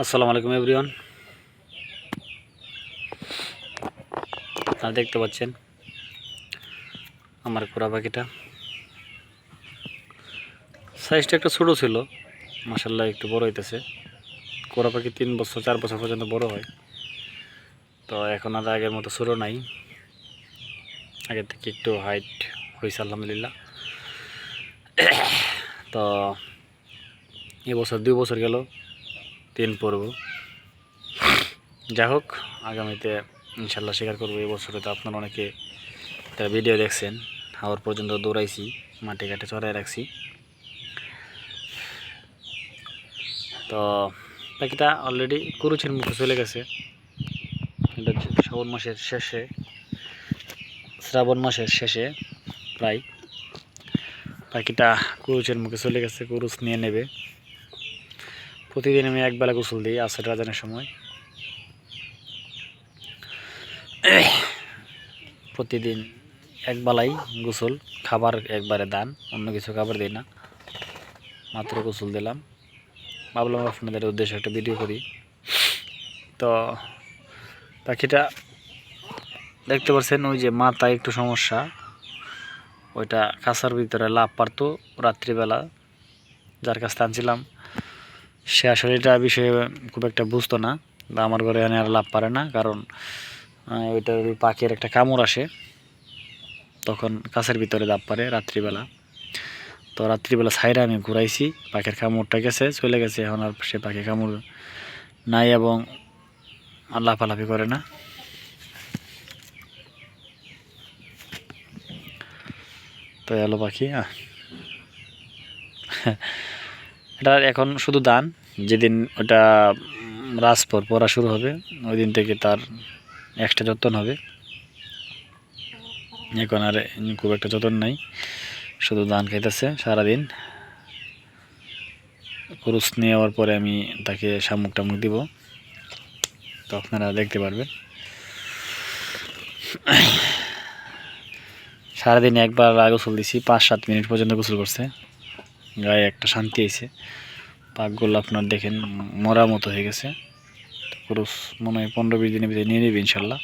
আসসালামু আলাইকুম, এভরিওয়ান। আপনারা দেখতে পাচ্ছেন, আমার কোরা পাখিটা। সাইজটা একটু ছোটো ছিল মাসাল্লাহ একটু বড় হইতেছে। কোরা পাখি তিন বছর, চার বছর পর্যন্ত বড় হয়। তো এখন আর আগের মতো ছোটো নাই। আগের থেকে একটু হাইট হয়েছে আলহামদুলিল্লাহ। তো এবছর দুই বছর গেল। তিন পড়ব যাই হোক আগামীতে ইনশাল্লাহ স্বীকার করব, এই বছরে তো আপনারা অনেকে তার ভিডিও দেখছেন হাওয়ার পর্যন্ত দৌড়াইছি মাটি ঘাটে চড়াই রাখছি। তো পাখিটা অলরেডি কুরুচের মুখে চলে গেছে। এটা শ্রাবণ মাসের শেষে, শ্রাবণ মাসের শেষে প্রায়। পাখিটা কুরুচের মুখে চলে গেছে, কুরুচ নিয়ে নেবে। প্রতিদিন আমি একবেলা গোসল দিই আসর রাজানের সময়। প্রতিদিন একবেলাই গোসল, খাবার একবারে দান, অন্য কিছু খাবার দিই না। মাত্র গোসল দিলাম। ভাবলাম আপনাদের উদ্দেশ্যে একটা ভিডিও করি। তো পাখিটা দেখতে পাচ্ছেন ওই যে মাথায় একটু সমস্যা। ওইটা কাঁচার ভিতরে লাভ পারতো রাত্রিবেলা। যার কাছ আনছিলাম সে আসলে এটা বিষয়ে খুব একটা বুঝতো না বা আমার ঘরে এনে আর লাভ পারে না, কারণ ওইটার ওই পাখির একটা কামড় আসে, তখন কাছের ভিতরে দাপ পারে রাত্রিবেলা তো রাত্রিবেলা ছাইরা আমি ঘুরাইছি, পাখির কামড়টা গেছে, চলে গেছে, এখন আর সে পাখি কামড় নাই এবং লাফালাফি করে না তো এলো পাখি, আহ। এটা এখন শুধু দান, যেদিন ওটা রাজপর পড়া শুরু হবে, ওই দিন থেকে তার এক্সট্রা যত্ন হবে। এখন আর খুব একটা যত্ন নাই, শুধু ধান খাইতেছে সারাদিন। কুরুস নিয়ে যাওয়ার পরে আমি তাকে শামুক টামুক দিব। তো আপনারা দেখতে পারবেন। সারাদিন একবার গোসল দিছি, পাঁচ সাত মিনিট পর্যন্ত গোসল করছে। গায়ে একটা শান্তি এসে পাকগুলো আপনার দেখেন মরা মতো হয়ে গেছে। ক্রুশ মনে হয় পনেরো বিশ দিনের ভিতরে নিয়ে নেবে ইনশাল্লাহ।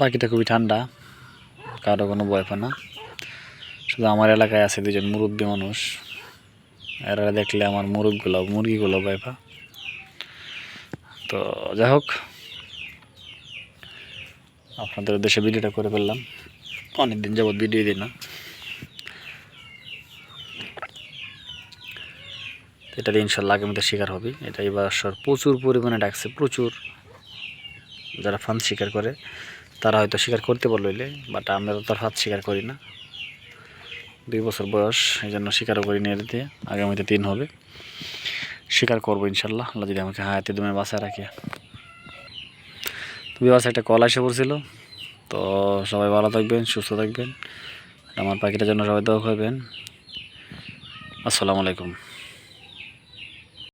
পাখিটা খুবই ঠান্ডা, কারও কোনো ভয় পায় না। শুধু আমার এলাকায় আছে দুজন মুরব্বী মানুষ। এরা দেখলে আমার মুরগগুলো মুরগিগুলো ভয় তো যাই হোক, আপনাদের উদ্দেশ্যে ভিডিওটা করে ফেললাম। অনেকদিন যাবৎ ভিডিও দিই না। এটা দিয়ে ইনশাল্লাহ আগামীতে শিকার হবে। এটা এবার বছর প্রচুর পরিমাণে ডাকছে, প্রচুর। যারা ফান শিকার করে, তারা হয়তো শিকার করতে পারল বাট আমরা তো তার ফাঁদ শিকার করি না। দুই বছর বয়স, এই জন্য শিকারও করি নিয়ে আগামীতে তিন হবে। স্বীকার করব ইনশাল্লাহ। আল্লাহ যদি আমাকে হায়াতে তুমি বাসায় রাখি তুমি বাসায় একটা কল এসে পড়ছিল। তো সবাই ভালো থাকবেন, সুস্থ থাকবেন। আমার পাখিটার জন্য সবাই দোয়া করবেন। আসসালামু আলাইকুম।